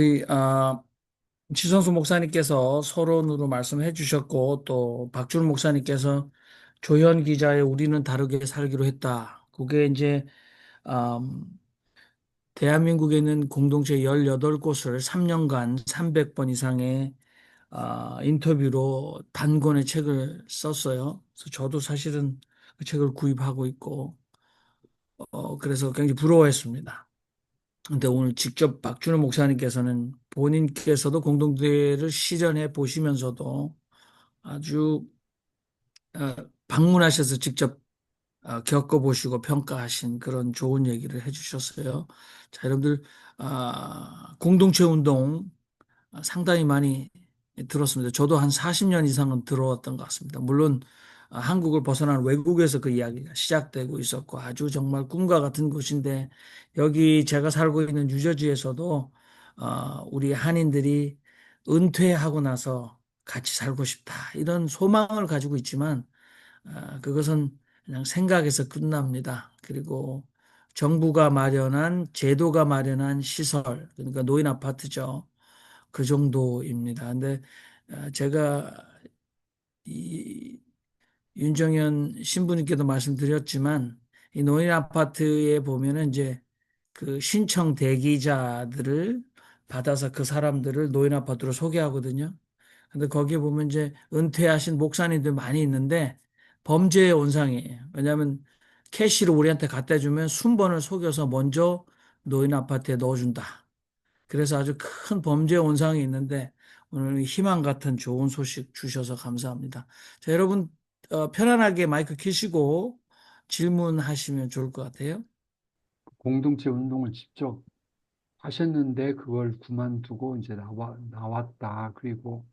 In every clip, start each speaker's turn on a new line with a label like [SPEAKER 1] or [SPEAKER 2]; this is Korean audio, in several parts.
[SPEAKER 1] 우리 아, 지성수 목사님께서 서론으로 말씀해 주셨고 또 박준 목사님께서 조현 기자의 우리는 다르게 살기로 했다. 그게 이제 음, 대한민국에 있는 공동체 18곳을 3년간 300번 이상의 아, 인터뷰로 단권의 책을 썼어요. 그래서 저도 사실은 그 책을 구입하고 있고 어, 그래서 굉장히 부러워했습니다. 근데 오늘 직접 박준호 목사님께서는 본인께서도 공동대회를 실현해 보시면서도 아주 어, 방문하셔서 직접 어, 겪어보시고 평가하신 그런 좋은 얘기를 해주셨어요. 자, 여러분들 아, 공동체 운동 상당히 많이 들었습니다. 저도 한 40년 이상은 들어왔던 것 같습니다. 물론 아, 한국을 벗어난 외국에서 그 이야기가 시작되고 있었고 아주 정말 꿈과 같은 곳인데 여기 제가 살고 있는 뉴저지에서도 어, 우리 한인들이 은퇴하고 나서 같이 살고 싶다 이런 소망을 가지고 있지만 어, 그것은 그냥 생각에서 끝납니다. 그리고 정부가 마련한 제도가 마련한 시설 그러니까 노인 아파트죠. 그 정도입니다. 근데 어, 제가 이 윤정현 신부님께도 말씀드렸지만 이 노인 아파트에 보면은 이제 그 신청 대기자들을 받아서 그 사람들을 노인 아파트로 소개하거든요. 근데 거기에 보면 이제 은퇴하신 목사님들 많이 있는데 범죄의 온상이에요. 왜냐하면 캐시를 우리한테 갖다 주면 순번을 속여서 먼저 노인 아파트에 넣어준다. 그래서 아주 큰 범죄 온상이 있는데 오늘 희망 같은 좋은 소식 주셔서 감사합니다. 자, 여러분 어, 편안하게 마이크 켜시고 질문하시면 좋을 것 같아요.
[SPEAKER 2] 공동체 운동을 직접 하셨는데 그걸 그만두고 이제 나와, 나왔다. 그리고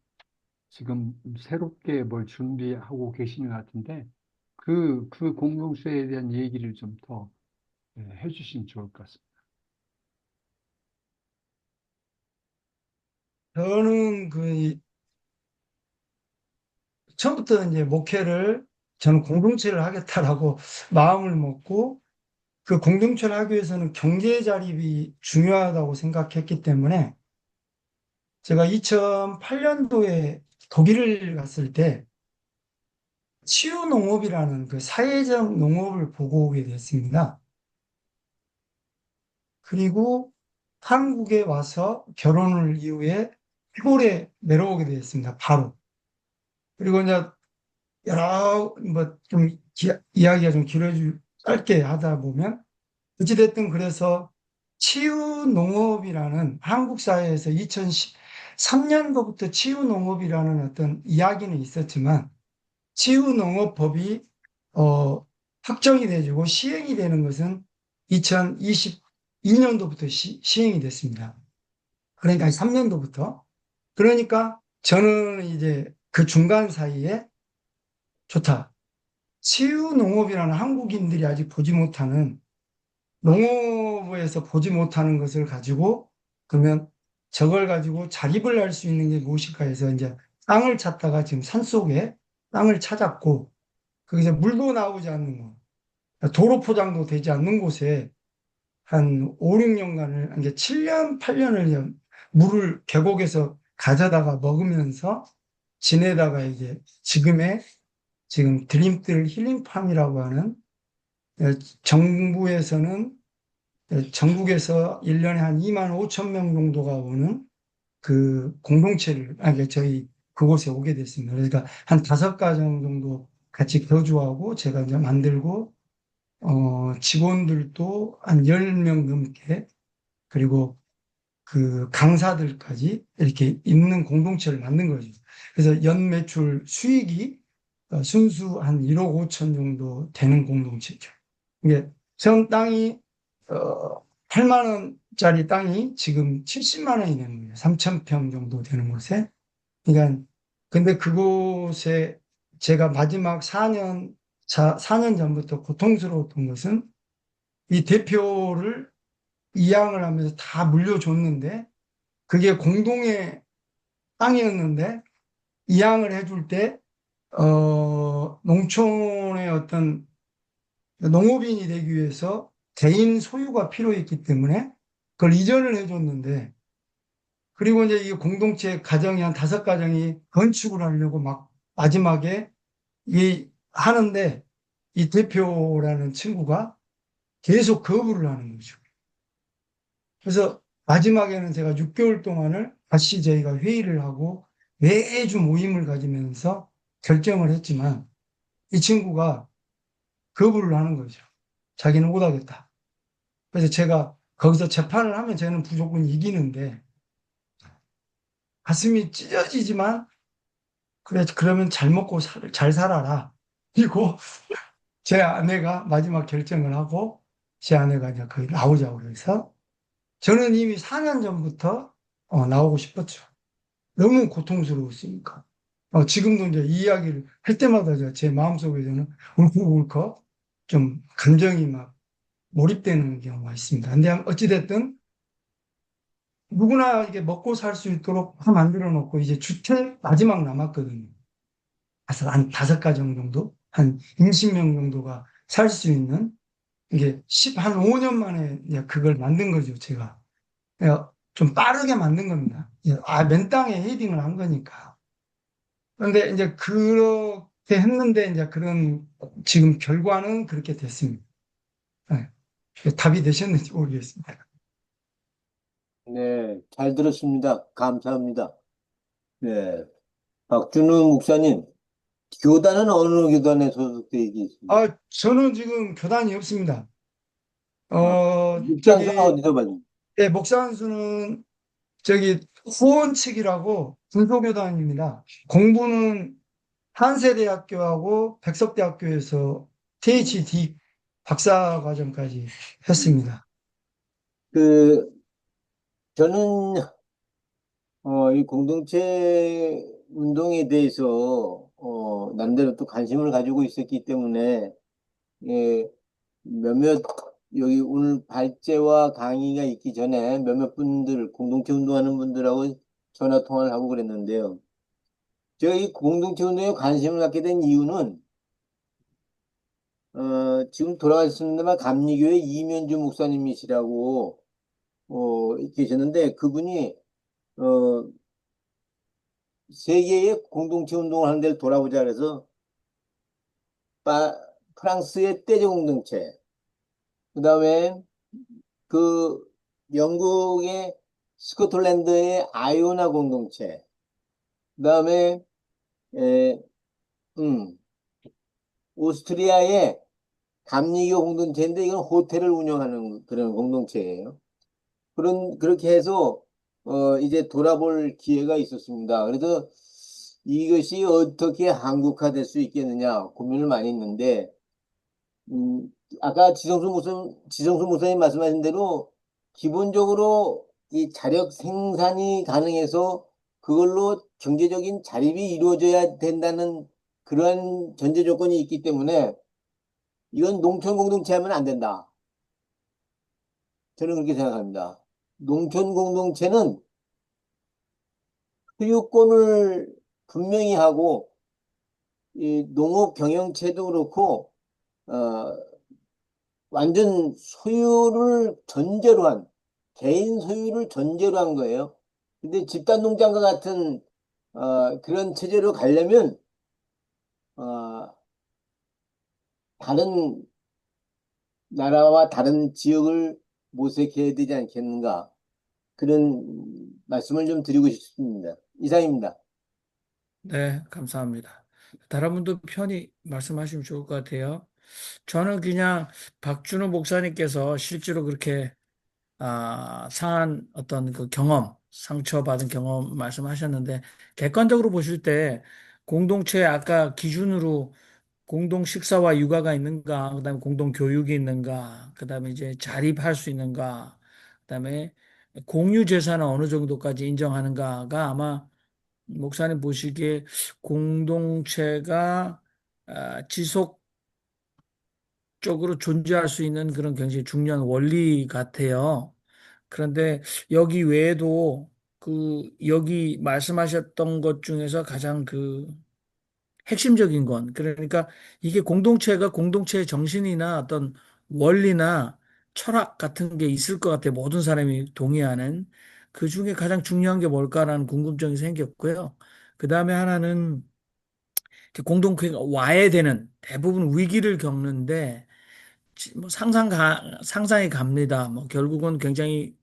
[SPEAKER 2] 지금 새롭게 뭘 준비하고 계시는 것 같은데 그, 그 공동체에 대한 얘기를 좀 더 해주시면 좋을 것 같습니다.
[SPEAKER 3] 저는 그 처음부터 이제 목회를 저는 공동체를 하겠다라고 마음을 먹고 그 공동체를 하기 위해서는 경제 자립이 중요하다고 생각했기 때문에 제가 2008년도에 독일을 갔을 때 치유 농업이라는 그 사회적 농업을 보고 오게 됐습니다. 그리고 한국에 와서 결혼을 이후에 시골에 내려오게 되었습니다. 바로. 그리고 이제 여러 뭐 좀 이야기가 좀 길어질 짧게 하다 보면 어찌됐든 그래서 치유 농업이라는 한국 사회에서 2013년도부터 치유 농업이라는 어떤 이야기는 있었지만 치유 농업법이 어, 확정이 되고 시행이 되는 것은 2022년도부터 시, 시행이 됐습니다. 그러니까 3년도부터 그러니까 저는 이제 그 중간 사이에 좋다. 치유 농업이라는 한국인들이 아직 보지 못하는 농업에서 보지 못하는 것을 가지고 그러면 저걸 가지고 자립을 할 수 있는 게 무엇일까 해서 이제 땅을 찾다가 지금 산 속에 땅을 찾았고 거기서 물도 나오지 않는 거 도로 포장도 되지 않는 곳에 한 5, 6년간을 이게 7년, 8년을 물을 계곡에서 가져다가 먹으면서 지내다가 이제 지금의 지금 드림들 힐링팜이라고 하는 어, 정부에서는 어, 전국에서 1년에 한 2만 5천 명 정도가 오는 그 공동체를, 아니, 저희 그곳에 오게 됐습니다. 그러니까 한 다섯 가정 정도 같이 거주하고 제가 이제 만들고, 어, 직원들도 한 10명 넘게, 그리고 그 강사들까지 이렇게 있는 공동체를 만든 거죠. 그래서 연 매출 수익이 어, 순수 한 1억 5천 정도 되는 공동체죠. 이게 전 땅이 어, 8만 원짜리 땅이 지금 70만 원이 되는 거예요. 3천 평 정도 되는 곳에. 그러니까 근데 그곳에 제가 마지막 4년 4년 전부터 고통스러웠던 것은 이 대표를 이양을 하면서 다 물려줬는데 그게 공동의 땅이었는데 이양을 해줄 때 어, 농촌의 어떤 농업인이 되기 위해서 개인 소유가 필요했기 때문에 그걸 이전을 해줬는데 그리고 이제 이 공동체 가정이 한 다섯 가정이 건축을 하려고 막 마지막에 이 하는데 이 대표라는 친구가 계속 거부를 하는 거죠. 그래서 마지막에는 제가 6개월 동안을 다시 저희가 회의를 하고 매주 모임을 가지면서 결정을 했지만 이 친구가 거부를 하는 거죠. 자기는 못하겠다. 그래서 제가 거기서 재판을 하면 저는 무조건 이기는데 가슴이 찢어지지만 그래 그러면 잘 먹고 살- 잘 살아라. 그리고 제 아내가 마지막 결정을 하고 제 아내가 이제 거기 나오자고 해서 저는 이미 4년 전부터 어, 나오고 싶었죠. 너무 고통스러웠으니까. 어, 지금도 이제 이 이야기를 할 때마다 제 마음속에서는 울컥울컥 좀 감정이 막 몰입되는 경우가 있습니다. 근데 어찌됐든 누구나 이게 먹고 살 수 있도록 다 만들어 놓고 이제 주택 마지막 남았거든요. 그래서 한 다섯 가정 정도, 한 20명 정도가 살 수 있는 이게 10, 한 5년 만에 그걸 만든 거죠, 제가. 좀 빠르게 만든 겁니다. 이제 아, 맨 땅에 헤딩을 한 거니까. 그런데 이제 그렇게 했는데 이제 그런 지금 결과는 그렇게 됐습니다. 네. 답이 되셨는지 모르겠습니다.
[SPEAKER 4] 네, 잘 들었습니다. 감사합니다. 네, 박준우 목사님, 교단은 어느 교단에 소속되어 있습니까?
[SPEAKER 3] 아, 저는 지금 교단이 없습니다. 어,
[SPEAKER 4] 목사가
[SPEAKER 3] 저기,
[SPEAKER 4] 어디서 받는?
[SPEAKER 3] 예, 목사 한수는 저기 후원 측이라고 군소교단입니다. 공부는 한세대학교하고 백석대학교에서 THD 박사 과정까지 했습니다.
[SPEAKER 4] 그, 저는, 어, 이 공동체 운동에 대해서, 어, 남대로 또 관심을 가지고 있었기 때문에, 예, 몇몇, 여기 오늘 발제와 강의가 있기 전에 몇몇 분들, 공동체 운동하는 분들하고 전화 통화를 하고 그랬는데요. 제가 이 공동체 운동에 관심을 갖게 된 이유는, 어, 지금 돌아가셨습니다만 감리교회 이면주 목사님이시라고 어, 계셨는데 그분이 어, 세계의 공동체 운동을 하는 데를 돌아보자 그래서 파, 프랑스의 떼제 공동체 그 다음에 그 영국의 스코틀랜드의 아이오나 공동체 그 다음에 에, 음, 오스트리아의 감리교 공동체인데 이건 호텔을 운영하는 그런 공동체예요. 그런 그렇게 해서 어 이제 돌아볼 기회가 있었습니다. 그래서 이것이 어떻게 한국화될 수 있겠느냐 고민을 많이 했는데 음 아까 지성수 목사님 지성수 목사님 말씀하신 대로 기본적으로 이 자력 생산이 가능해서 그걸로 경제적인 자립이 이루어져야 된다는 그러한 전제 조건이 있기 때문에 이건 농촌 공동체 하면 안 된다. 저는 그렇게 생각합니다. 농촌 공동체는 소유권을 분명히 하고 이 농업 경영체도 그렇고 어, 완전 소유를 전제로 한 개인 소유를 전제로 한 거예요. 근데 집단 농장과 같은 어, 그런 체제로 가려면 어, 다른 나라와 다른 지역을 모색해야 되지 않겠는가 그런 말씀을 좀 드리고 싶습니다. 이상입니다.
[SPEAKER 1] 네, 감사합니다. 다른 분도 편히 말씀하시면 좋을 것 같아요. 저는 그냥 박준호 목사님께서 실제로 그렇게 아, 상한 어떤 그 경험, 상처받은 경험 말씀하셨는데 객관적으로 보실 때 공동체 아까 기준으로 공동 식사와 육아가 있는가, 그다음에 공동 교육이 있는가, 그다음에 이제 자립할 수 있는가, 그다음에 공유 재산은 어느 정도까지 인정하는가가 아마 목사님 보시기에 공동체가 아, 지속 적으로 존재할 수 있는 그런 굉장히 중요한 원리 같아요. 그런데 여기 외에도 그 여기 말씀하셨던 것 중에서 가장 그 핵심적인 건 그러니까 이게 공동체가 공동체의 정신이나 어떤 원리나 철학 같은 게 있을 것 같아요. 모든 사람이 동의하는 그 중에 가장 중요한 게 뭘까라는 궁금증이 생겼고요. 그 다음에 하나는 공동체가 와야 되는 대부분 위기를 겪는데 지- 뭐 상상 가, 상상이 갑니다. 뭐 결국은 굉장히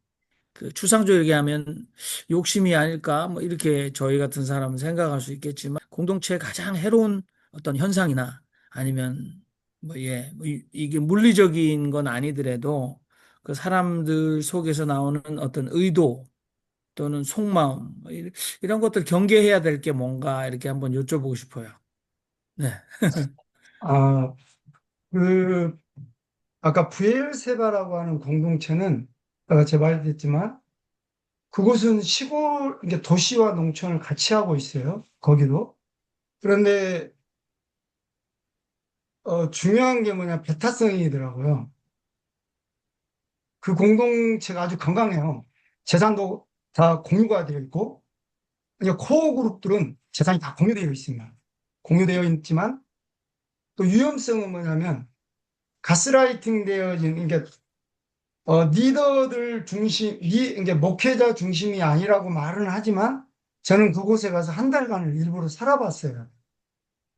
[SPEAKER 1] 그 추상적으로 얘기하면 욕심이 아닐까 뭐 이렇게 저희 같은 사람은 생각할 수 있겠지만 공동체의 가장 해로운 어떤 현상이나 아니면 뭐 예, 뭐 이- 이게 물리적인 건 아니더라도 그 사람들 속에서 나오는 어떤 의도 또는 속마음 뭐 이- 이런 것들 경계해야 될 게 뭔가 이렇게 한번 여쭤보고 싶어요. 네.
[SPEAKER 3] 아, 그, 아까 부엘세바라고 하는 공동체는 아까 제가 말했지만 그곳은 시골, 도시와 농촌을 같이 하고 있어요. 거기도. 그런데, 어, 중요한 게 뭐냐, 배타성이더라고요. 그 공동체가 아주 건강해요. 재산도 다 공유가 되어 있고, 코어 그룹들은 재산이 다 공유되어 있습니다. 공유되어 있지만, 또 위험성은 뭐냐면, 가스라이팅 되어진, 그러니까, 어, 리더들 중심, 리, 이게 목회자 중심이 아니라고 말은 하지만, 저는 그곳에 가서 한 달간을 일부러 살아봤어요.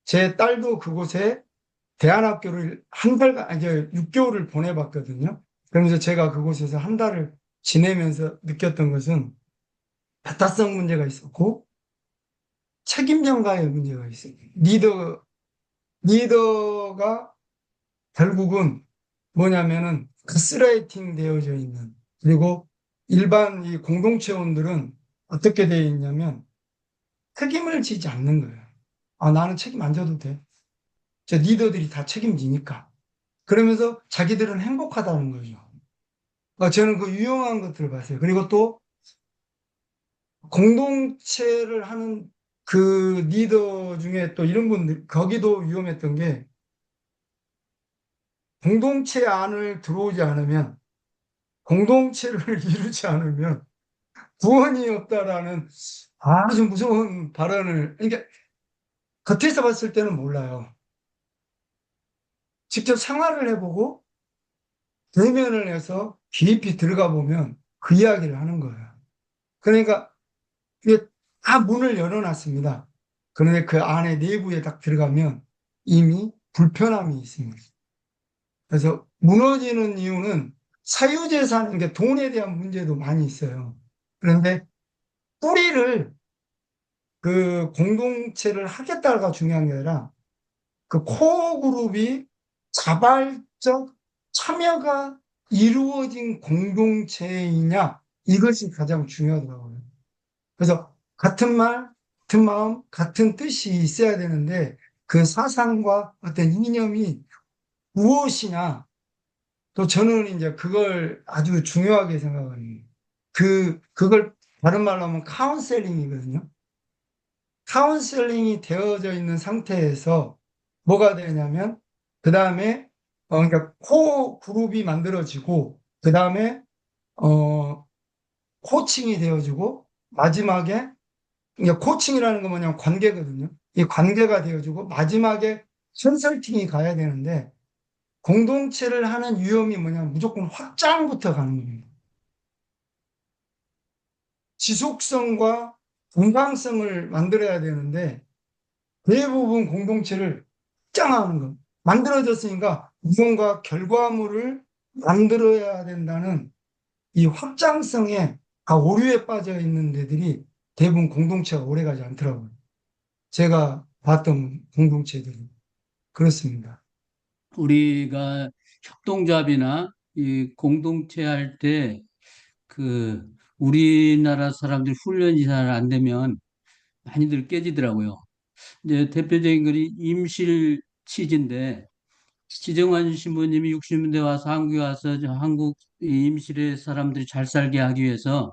[SPEAKER 3] 제 딸도 그곳에 대안학교를 한 달간, 아니, 저 6개월을 보내봤거든요. 그러면서 제가 그곳에서 한 달을 지내면서 느꼈던 것은 배타성 문제가 있었고, 책임 전가의 문제가 있어요. 리더, 리더가 결국은 뭐냐면은 가스라이팅 되어져 있는, 그리고 일반 이 공동체원들은 어떻게 되어 있냐면 책임을 지지 않는 거예요. 아, 나는 책임 안 져도 돼. 저 리더들이 다 책임지니까. 그러면서 자기들은 행복하다는 거죠. 아, 저는 그 유용한 것들을 봤어요. 그리고 또 공동체를 하는 그 리더 중에 또 이런 분들, 거기도 위험했던 게 공동체 안을 들어오지 않으면, 공동체를 이루지 않으면 구원이 없다라는 아주 무서운 발언을, 그러니까 겉에서 봤을 때는 몰라요. 직접 생활을 해보고 대면을 해서 깊이 들어가 보면 그 이야기를 하는 거예요. 그러니까 이게 다 문을 열어놨습니다. 그런데 그 안에 내부에 딱 들어가면 이미 불편함이 있습니다. 그래서 무너지는 이유는 사유재산, 그러니까 돈에 대한 문제도 많이 있어요. 그런데 뿌리를 그 공동체를 하겠다가 중요한 게 아니라 그 코어 그룹이 자발적 참여가 이루어진 공동체이냐 이것이 가장 중요하더라고요. 그래서 같은 말, 같은 마음, 같은 뜻이 있어야 되는데 그 사상과 어떤 이념이 무엇이냐 또 저는 이제 그걸 아주 중요하게 생각합니다. 그 그걸 다른 말로 하면 카운셀링이거든요. 카운셀링이 되어져 있는 상태에서 뭐가 되냐면 그 다음에 어, 그러니까 코 그룹이 만들어지고 그 다음에 어 코칭이 되어지고 마지막에 그러니까 코칭이라는 건 뭐냐면 관계거든요. 이 관계가 되어지고 마지막에 컨설팅이 가야 되는데 공동체를 하는 위험이 뭐냐면 무조건 확장부터 가는 겁니다. 지속성과 건강성을 만들어야 되는데 대부분 공동체를 확장하는 것. 만들어졌으니까 무언가 결과물을 만들어야 된다는 이 확장성에 다 오류에 빠져 있는 데들이 대부분 공동체가 오래가지 않더라고요. 제가 봤던 공동체들이 그렇습니다.
[SPEAKER 5] 우리가 협동조합이나 이 공동체 할 때 그 우리나라 사람들 훈련이 잘 안 되면 많이들 깨지더라고요. 이제 대표적인 것이 임실 치즈인데 지정환 신부님이 60년대 와서 한국에 와서 저 한국 이 임실의 사람들이 잘 살게 하기 위해서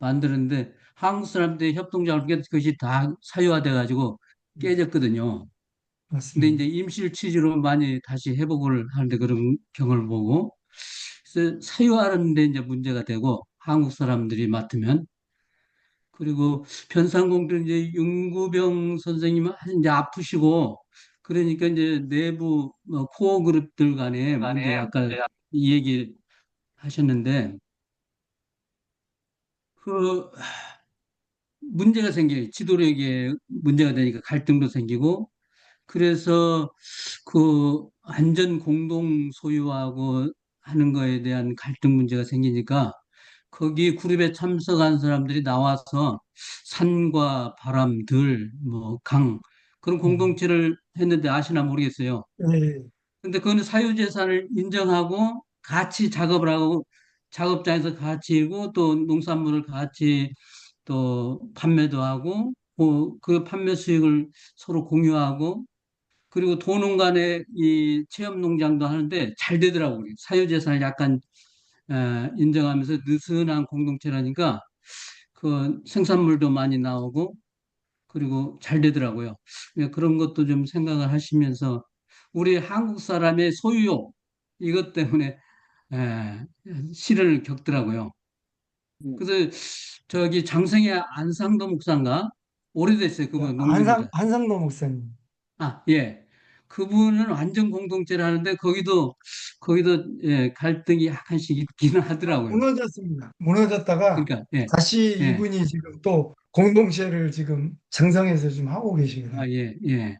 [SPEAKER 5] 만드는데 한국 사람들의 협동조합을 깨 그것이 다 사유화돼 가지고 깨졌거든요. 근데
[SPEAKER 3] 맞습니다.
[SPEAKER 5] 이제 임실 치즈로 많이 다시 회복을 하는데 그런 경험을 보고 그래서 사유하는데 이제 문제가 되고 한국 사람들이 맡으면 그리고 변상공도 이제 윤구병 선생님 이제 아프시고 그러니까 이제 내부 뭐 코어 그룹들 간에 문제 아까 이 얘기 하셨는데 그 문제가 생겨요. 지도력에 문제가 되니까 갈등도 생기고 그래서 그 안전 공동 소유하고 하는 거에 대한 갈등 문제가 생기니까 거기 그룹에 참석한 사람들이 나와서 산과 바람, 들, 뭐 강 그런 공동체를 했는데 아시나 모르겠어요.
[SPEAKER 3] 예,
[SPEAKER 5] 근데 그거는 사유재산을 인정하고 같이 작업을 하고 작업장에서 같이 일고 또 농산물을 같이 또 판매도 하고 뭐 그 판매 수익을 서로 공유하고 그리고 도농 간에 이 체험 농장도 하는데 잘 되더라고요. 사유재산을 약간 에, 인정하면서 느슨한 공동체라니까 그 생산물도 많이 나오고 그리고 잘 되더라고요. 예, 그런 것도 좀 생각을 하시면서 우리 한국 사람의 소유욕 이것 때문에 에, 시련을 겪더라고요.
[SPEAKER 4] 음.
[SPEAKER 5] 그래서 저기 장성의 안상도 목사인가 오래됐어요. 그분 농민보다.
[SPEAKER 3] 한상도 목사님.
[SPEAKER 5] 아, 예. 그분은 완전 공동체를 하는데 거기도 거기도 예, 갈등이 약간씩 있기는 하더라고요.
[SPEAKER 3] 무너졌습니다. 무너졌다가
[SPEAKER 5] 그러니까 예.
[SPEAKER 3] 다시
[SPEAKER 5] 예.
[SPEAKER 3] 이분이 지금 또 공동체를 지금 장성해서 지금 하고 계십니다.
[SPEAKER 5] 아, 예, 예.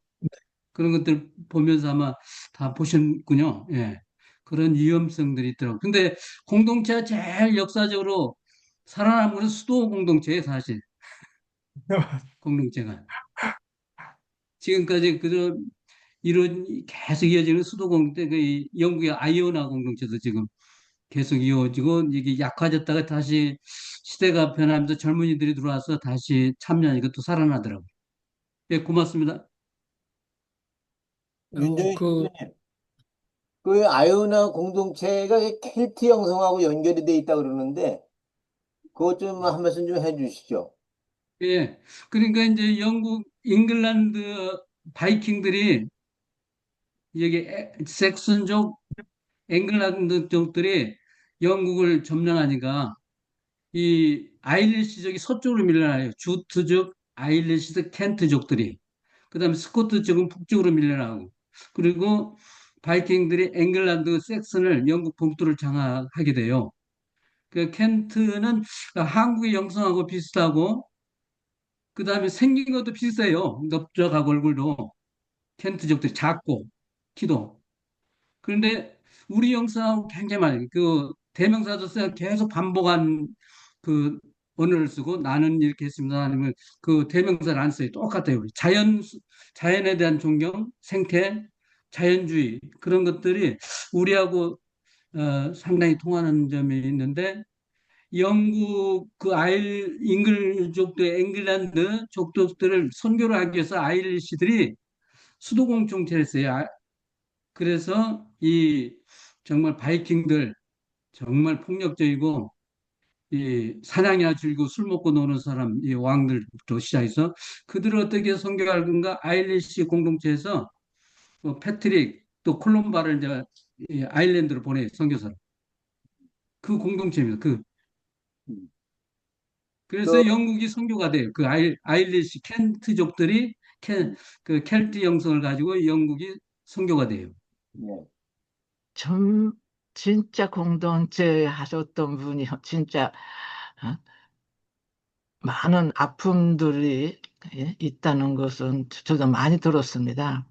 [SPEAKER 5] 그런 것들 보면서 아마 다 보셨군요. 예. 그런 위험성들이 있더라고요. 근데 공동체가 제일 역사적으로 살아남은 건 수도 공동체예요, 사실. 공동체가. 지금까지 그런 이런 계속 이어지는 수도 공동체, 그이 영국의 아이오나 공동체도 지금 계속 이어지고 이게 약화졌다가 다시 시대가 변하면서 젊은이들이 들어와서 다시 참여하니까 또 살아나더라고요. 예, 고맙습니다.
[SPEAKER 4] 윤정희
[SPEAKER 1] 그-
[SPEAKER 4] 그 아이오나 공동체가 켈트 형성하고 연결이 돼 있다 그러는데 그것 좀 한 말씀 좀 해주시죠.
[SPEAKER 5] 예. 그러니까 이제 영국, 잉글랜드 바이킹들이 여기 에- 섹슨족, 잉글랜드 쪽들이 영국을 점령하니까 이 아일리시족이 서쪽으로 밀려나요. 주트족, 아일리시족, 켄트족들이. 그 다음에 스코트 쪽은 북쪽으로 밀려나고. 그리고 바이킹들이 잉글랜드 섹슨을 영국 본토를 장악하게 돼요. 그 켄트는 한국의 영성하고 비슷하고 그 다음에 생긴 것도 비슷해요. 넓적하고 얼굴도. 켄트족들이 작고, 키도. 그런데 우리 영상하고 굉장히 많아요. 그 대명사도 써야 계속 반복한 그 언어를 쓰고 나는 이렇게 했습니다. 아니면 그 대명사를 안 써요. 똑같아요. 자연, 자연에 대한 존경, 생태, 자연주의 그런 것들이 우리하고 어, 상당히 통하는 점이 있는데 영국 그 아일 잉글족들 잉글랜드 족족들을 선교를 하기 위해서 아일리시들이 수도공동체를 했어요. 아, 그래서 이 정말 바이킹들 정말 폭력적이고 이 사냥이나 즐기고 술 먹고 노는 사람 이 왕들부터 시작해서 그들을 어떻게 선교할 건가 아일리시 공동체에서 뭐 패트릭 또 콜롬바를 이제 이 아일랜드로 보내 선교사로 그 공동체입니다. 그
[SPEAKER 4] 음.
[SPEAKER 5] 그래서
[SPEAKER 4] 그-
[SPEAKER 5] 영국이 선교가 돼요. 그 아일, 아일리시 켄트족들이 켄, 그 켈트 영성을 가지고 영국이 선교가 돼요.
[SPEAKER 4] 네.
[SPEAKER 6] 전 진짜 공동체 하셨던 분이 진짜 어, 많은 아픔들이 예, 있다는 것은 저도 많이 들었습니다.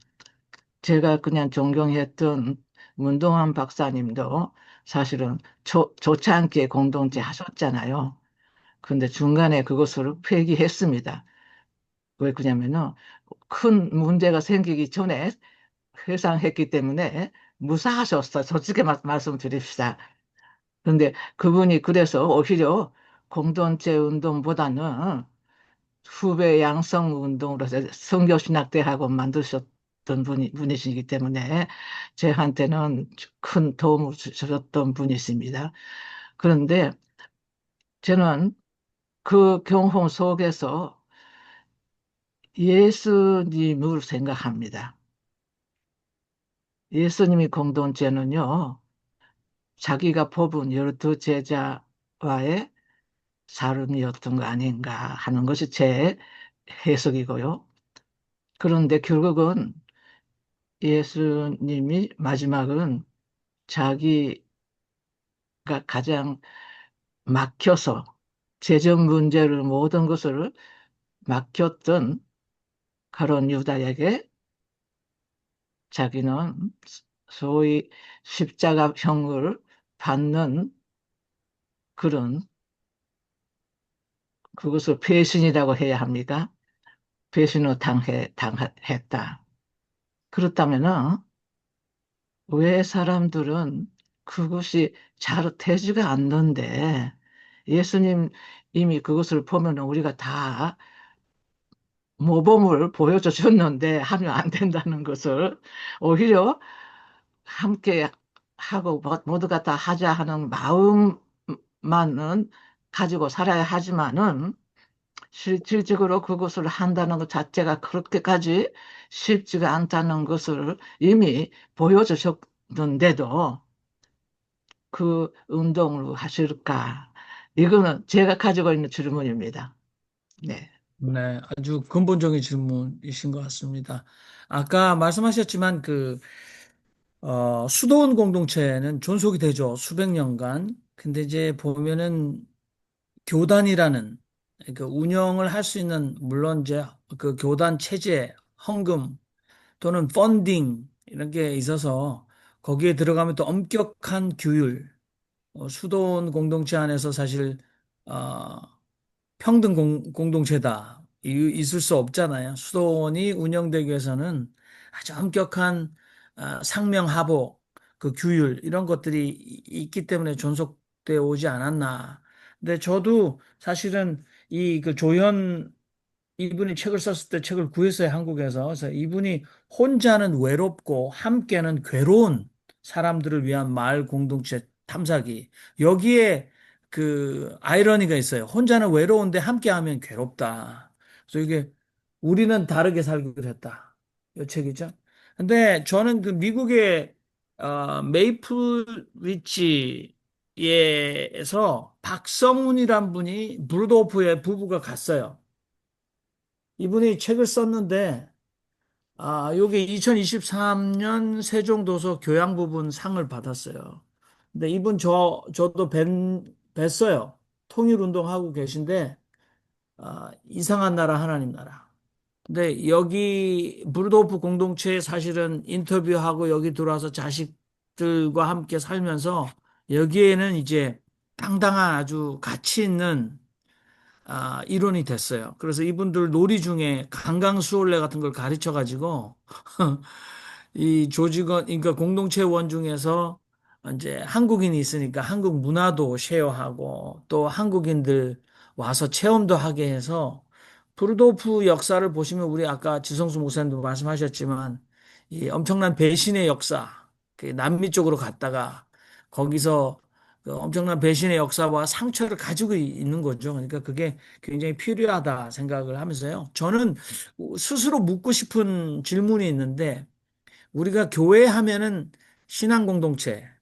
[SPEAKER 6] 제가 그냥 존경했던 문동환 박사님도 사실은 조, 좋지 않게 공동체 하셨잖아요. 근데 중간에 그것을 폐기했습니다. 왜 그러냐면은 큰 문제가 생기기 전에 회상했기 때문에 무사하셨어요. 솔직히 말, 말씀드립시다. 그런데 그분이 그래서 오히려 공동체 운동보다는 후배 양성 운동으로 성교신학대하고 만드셨던 분이, 분이시기 때문에 저한테는 큰 도움을 주셨던 분이십니다. 그런데 저는 그 경험 속에서 예수님을 생각합니다. 예수님의 공동체는요, 자기가 뽑은 열두 제자와의 사름이었던 거 아닌가 하는 것이 제 해석이고요. 그런데 결국은 예수님이 마지막은 자기가 가장 막혀서 재정 문제를 모든 것을 맡겼던 가론 유다에게 자기는 소위 십자가형을 받는 그런 그것을 배신이라고 해야 합니까? 배신을 당해, 당했다. 그렇다면은 왜 사람들은 그것이 잘 되지가 않는데 예수님 이미 그것을 보면 우리가 다 모범을 보여줘 줬는데 하면 안 된다는 것을 오히려 함께 하고 모- 모두가 다 하자 하는 마음만은 가지고 살아야 하지만은 실질적으로 그것을 한다는 것 자체가 그렇게까지 쉽지가 않다는 것을 이미 보여주셨는데도 그 운동을 하실까? 이거는 제가 가지고 있는 질문입니다. 네.
[SPEAKER 1] 네, 아주 근본적인 질문이신 것 같습니다. 아까 말씀하셨지만 그 어, 수도원 공동체는 존속이 되죠. 수백 년간. 근데 이제 보면은 교단이라는 그 운영을 할 수 있는 물론 이제 그 교단 체제, 헌금 또는 펀딩 이런 게 있어서 거기에 들어가면 또 엄격한 규율, 어, 수도원 공동체 안에서 사실 어, 평등 공, 공동체다. 이- 있을 수 없잖아요. 수도원이 운영되기 위해서는 아주 엄격한 아, 상명하복, 그 규율 이런 것들이 이- 있기 때문에 존속되어 오지 않았나. 근데 저도 사실은 이 그 조현 이분이 책을 썼을 때 책을 구했어요, 한국에서. 그래서 이분이 혼자는 외롭고 함께는 괴로운 사람들을 위한 마을 공동체 탐사기. 여기에 그 아이러니가 있어요. 혼자는 외로운데 함께하면 괴롭다. 그래서 이게 우리는 다르게 살기로 했다. 이 책이죠. 근데 저는 그 미국의 어, 메이플 위치에서 박성훈이란 분이 브루도프의 부부가 갔어요. 이분이 책을 썼는데, 아, 요게 2023년 세종도서 교양 부분 상을 받았어요. 근데 이분 저, 저도 뵌, 뵀어요. 통일운동하고 계신데, 아, 이상한 나라, 하나님 나라. 근데 여기 브루도프 공동체에 사실은 인터뷰하고 여기 들어와서 자식들과 함께 살면서 여기에는 이제 당당한 아주 가치 있는 아, 이론이 됐어요. 그래서 이분들 놀이 중에 강강수올래 같은 걸 가르쳐 가지고 이 조직원, 그러니까 공동체원 중에서 이제 한국인이 있으니까 한국 문화도 쉐어하고 또 한국인들 와서 체험도 하게 해서 프루도프 역사를 보시면 우리 아까 지성수 목사님도 말씀하셨지만 이 엄청난 배신의 역사, 그 남미 쪽으로 갔다가 거기서 그 엄청난 배신의 역사와 상처를 가지고 있는 거죠. 그러니까 그게 굉장히 필요하다 생각을 하면서요. 저는 스스로 묻고 싶은 질문이 있는데 우리가 교회 하면은 신앙 공동체,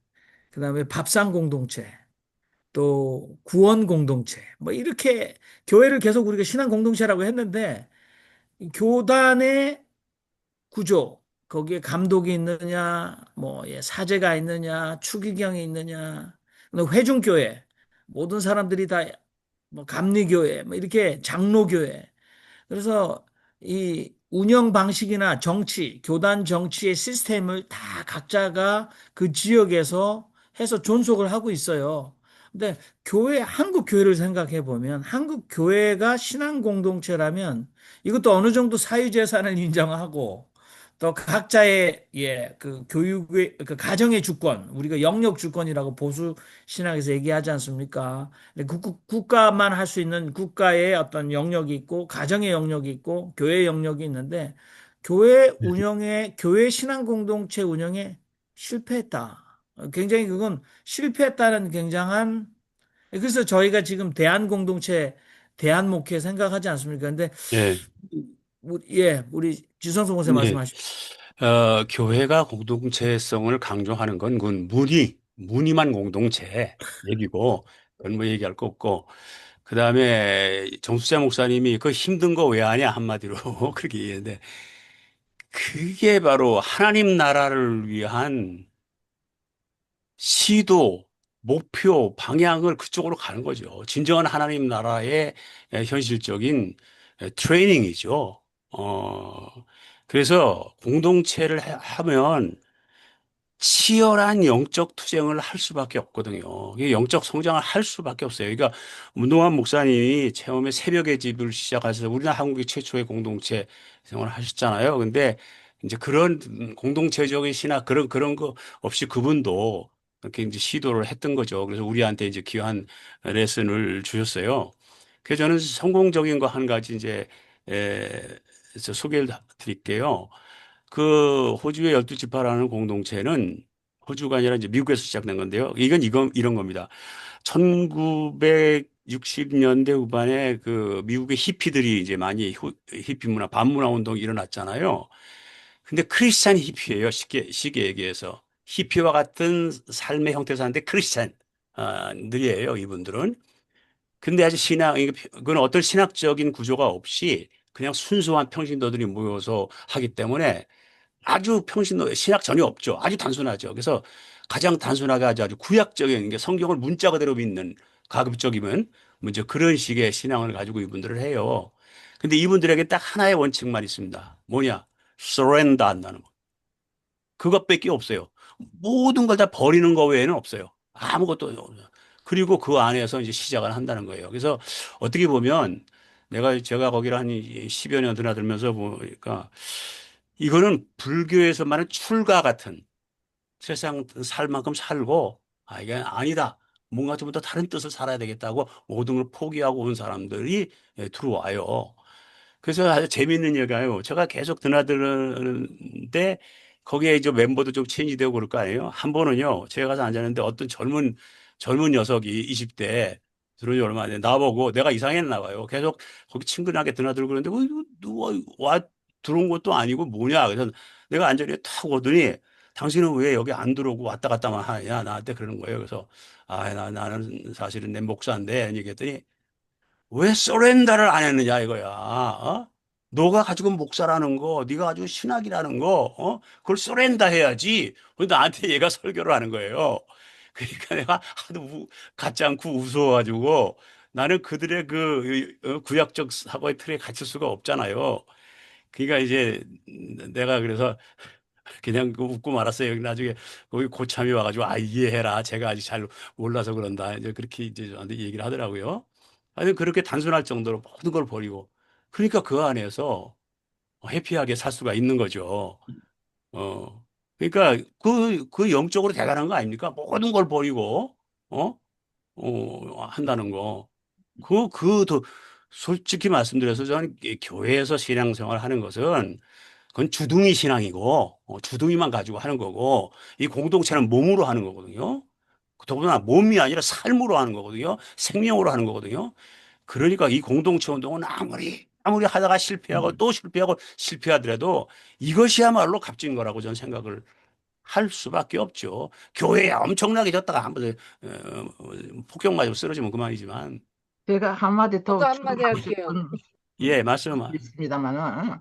[SPEAKER 1] 그 다음에 밥상 공동체, 또 구원 공동체, 뭐 이렇게 교회를 계속 우리가 신앙 공동체라고 했는데 이 교단의 구조, 거기에 감독이 있느냐, 뭐 예, 사제가 있느냐, 추기경이 있느냐, 회중교회 모든 사람들이 다 뭐 감리교회, 뭐 이렇게 장로교회. 그래서 이 운영 방식이나 정치, 교단 정치의 시스템을 다 각자가 그 지역에서 해서 존속을 하고 있어요. 근데 교회, 한국 교회를 생각해 보면 한국 교회가 신앙 공동체라면 이것도 어느 정도 사유 재산을 인정하고 또 각자의 예, 그 교육의 그 가정의 주권, 우리가 영역 주권이라고 보수 신학에서 얘기하지 않습니까? 국, 국가만 할 수 있는 국가의 어떤 영역이 있고 가정의 영역이 있고 교회 영역이 있는데 교회 운영에 교회 신앙 공동체 운영에 실패했다. 굉장히 그건 실패했다는 굉장한 그래서 저희가 지금 대한 공동체 대한 목회 생각하지 않습니까? 근데
[SPEAKER 7] 예,
[SPEAKER 1] 우리, 예, 우리 지성수 목사
[SPEAKER 7] 예.
[SPEAKER 1] 말씀하십시오.
[SPEAKER 7] 어, 교회가 공동체성을 강조하는 건 그건 무늬, 무늬만 공동체 얘기고, 그건 뭐 얘기할 거 없고, 그 다음에 정수자 목사님이 그 힘든 거 왜 하냐 한마디로 그렇게 얘기했는데, 그게 바로 하나님 나라를 위한 시도, 목표, 방향을 그쪽으로 가는 거죠. 진정한 하나님 나라의 에, 현실적인 에, 트레이닝이죠. 어, 그래서 공동체를 하- 하면 치열한 영적 투쟁을 할 수밖에 없거든요. 영적 성장을 할 수밖에 없어요. 그러니까 문동환 목사님이 처음에 새벽의 집을 시작하셔서 우리나라 한국의 최초의 공동체 생활을 하셨잖아요. 근데 이제 그런 공동체적인 신학 그런 그런 거 없이 그분도 이렇게 이제 시도를 했던 거죠. 그래서 우리한테 이제 귀한 레슨을 주셨어요. 그래서 저는 성공적인 거 한 가지 이제 에, 저 소개를 드릴게요. 그 호주의 열두 지파라는 공동체는 호주가 아니라 이제 미국에서 시작된 건데요. 이건 이건 이런 겁니다. 1960년대 후반에 그 미국의 히피들이 이제 많이 후- 히피 문화, 반문화 운동이 일어났잖아요. 근데 크리스찬 히피예요. 쉽게 쉽게 얘기해서 히피와 같은 삶의 형태 사는데 크리스찬들이에요. 이분들은. 근데 아주 신앙, 이게 그건 어떤 신학적인 구조가 없이 그냥 순수한 평신도들이 모여서 하기 때문에 아주 평신도 신학 전혀 없죠. 아주 단순하죠. 그래서 가장 단순하게 아주 아주 구약적인 게 성경을 문자 그대로 믿는 가급적이면 먼저 그런 식의 신앙을 가지고 이분들을 해요. 근데 이분들에게 딱 하나의 원칙만 있습니다. 뭐냐? surrender 한다는 거. 그것밖에 없어요. 모든 걸 다 버리는 거 외에는 없어요. 아무것도. 그리고 그 안에서 이제 시작을 한다는 거예요. 그래서 어떻게 보면 내가 제가 거기를 한 10여 년 드나들면서 보니까 이거는 불교에서 말하는 출가 같은 세상 살 만큼 살고 아 이게 아니다. 뭔가 좀 더 다른 뜻을 살아야 되겠다고 모든 걸 포기하고 온 사람들이 예, 들어와요. 그래서 아주 재미있는 얘기가요. 제가 계속 드나드는데 거기에 이제 멤버도 좀 체인지되고 그럴 거 아니에요. 한 번은요. 제가 가서 앉았는데 어떤 젊은 젊은 녀석이 20대 들어오지 얼마 안 돼. 나보고 내가 이상했나 봐요. 계속 거기 친근하게 드나들고 그러는데 어, 누가 와 들어온 것도 아니고 뭐냐. 그래서 내가 앉아서 탁 오더니 당신은 왜 여기 안 들어오고 왔다 갔다만 하냐 나한테 그러는 거예요. 그래서 아, 나, 나는 사실은 내 목사인데 얘기했더니 왜 서렌다를 안 했느냐 이거야. 어? 너가 가지고 목사라는 거, 네가 가지고 신학이라는 거, 어? 그걸 서렌다 해야지. 나한테 얘가 설교를 하는 거예요. 그러니까 내가 하도 우, 같지 않고 웃어가지고 나는 그들의 그 어, 구약적 사고의 틀에 갇힐 수가 없잖아요. 그러니까 이제 내가 그래서 그냥 그 웃고 말았어요. 나중에 거기 고참이 와가지고 아 이해해라. 제가 아직 잘 몰라서 그런다. 이제 그렇게 이제 저한테 얘기를 하더라고요. 아니 그렇게 단순할 정도로 모든 걸 버리고 그러니까 그 안에서 해피하게 살 수가 있는 거죠. 어 그러니까 그 그 영적으로 대단한 거 아닙니까? 모든 걸 버리고 어? 어 한다는 거. 그 그 더 솔직히 말씀드려서 저는 이 교회에서 신앙생활 하는 것은 그건 주둥이 신앙이고 어, 주둥이만 가지고 하는 거고 이 공동체는 몸으로 하는 거거든요. 더구나 몸이 아니라 삶으로 하는 거거든요. 생명으로 하는 거거든요. 그러니까 이 공동체 운동은 아무리 아무리 하다가 실패하고 또 실패하고 실패하더라도 이것이야말로 값진 거라고 저는 생각을 할 수밖에 없죠. 교회에 엄청나게 졌다가 한번 어, 폭격 맞고 쓰러지면 그만이지만
[SPEAKER 6] 제가 한마디 더
[SPEAKER 8] 한마디 할게요.
[SPEAKER 7] 예 말씀
[SPEAKER 6] 있습니다만은